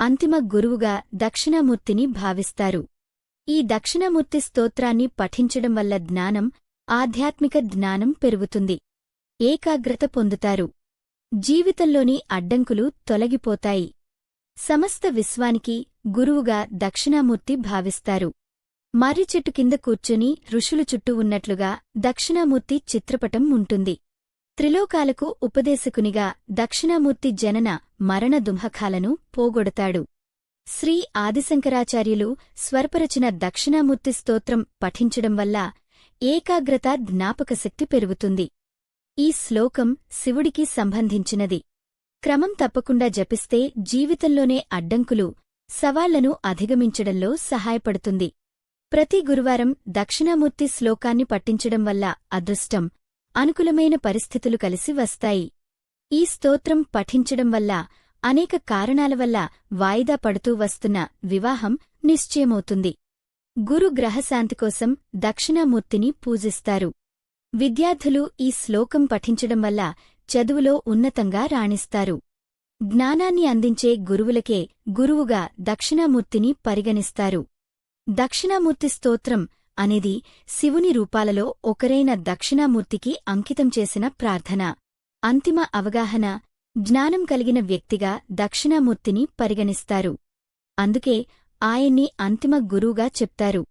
అంతిమ గురువుగా దక్షిణామూర్తిని భావిస్తారు. ఈ దక్షిణామూర్తి స్తోత్రాన్ని పఠించడం వల్ల జ్ఞానం ఆధ్యాత్మిక జ్ఞానం పెరుగుతుంది. ఏకాగ్రత పొందుతారు. జీవితంలోని అడ్డంకులు తొలగిపోతాయి. సమస్త విశ్వానికి గురువుగా దక్షిణామూర్తి భావిస్తారు. మర్రి చెట్టు కింద కూర్చుని ఋషులు చుట్టూ ఉన్నట్లుగా దక్షిణామూర్తి చిత్రపటం ఉంటుంది. త్రిలోకాలకు ఉపదేశకునిగా దక్షిణామూర్తి జనన మరణ దుంహకాలను పోగొడతాడు. శ్రీ ఆదిశంకరాచార్యులు స్వరపరచిన దక్షిణామూర్తి స్తోత్రం పఠించడం వల్ల ఏకాగ్రత జ్ఞాపకశక్తి పెరుగుతుంది. ఈ శ్లోకం శివుడికి సంబంధించినది. క్రమం తప్పకుండా జపిస్తే జీవితంలోనే అడ్డంకులు సవాళ్ళను అధిగమించడంలో సహాయపడుతుంది. ప్రతి గురువారం దక్షిణామూర్తి శ్లోకాన్ని పట్టించడం వల్ల అదృష్టం అనుకూలమైన పరిస్థితులు కలిసి వస్తాయి. ఈ స్తోత్రం పఠించడం వల్ల అనేక కారణాల వల్ల వాయిదా పడుతూ వస్తున్న వివాహం నిశ్చయమవుతుంది. గురు గ్రహశాంతి కోసం దక్షిణామూర్తిని పూజిస్తారు. విద్యార్థులు ఈ శ్లోకం పఠించడం వల్ల చదువులో ఉన్నతంగా రాణిస్తారు. జ్ఞానాన్ని అందించే గురువులకే గురువుగా దక్షిణామూర్తిని పరిగణిస్తారు. దక్షిణామూర్తి స్తోత్రం అనేది శివుని రూపాలలో ఒకరైన దక్షిణామూర్తికి అంకితం చేసిన ప్రార్థన. అంతిమ అవగాహన జ్ఞానం కలిగిన వ్యక్తిగా దక్షిణామూర్తిని పరిగణిస్తారు. అందుకే ఆయన్ని అంతిమ గురువుగా చెప్తారు.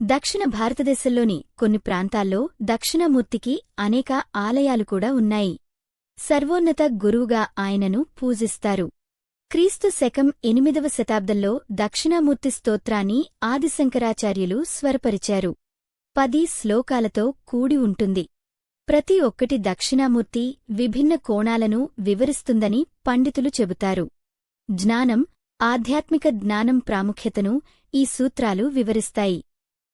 దక్షిణ భారతదేశంలోని కొన్ని ప్రాంతాల్లో దక్షిణామూర్తికి అనేక ఆలయాలు కూడా ఉన్నాయి. సర్వోన్నత గురువుగా ఆయనను పూజిస్తారు. క్రీస్తు శకం ఎనిమిదవ శతాబ్దంలో దక్షిణామూర్తి స్తోత్రాన్ని ఆదిశంకరాచార్యులు స్వరపరిచారు. పది శ్లోకాలతో కూడి ఉంటుంది. ప్రతి ఒక్కటి దక్షిణామూర్తి విభిన్న కోణాలను వివరిస్తుందని పండితులు చెబుతారు. జ్ఞానం ఆధ్యాత్మిక జ్ఞానం ప్రాముఖ్యతను ఈ సూత్రాలు వివరిస్తాయి.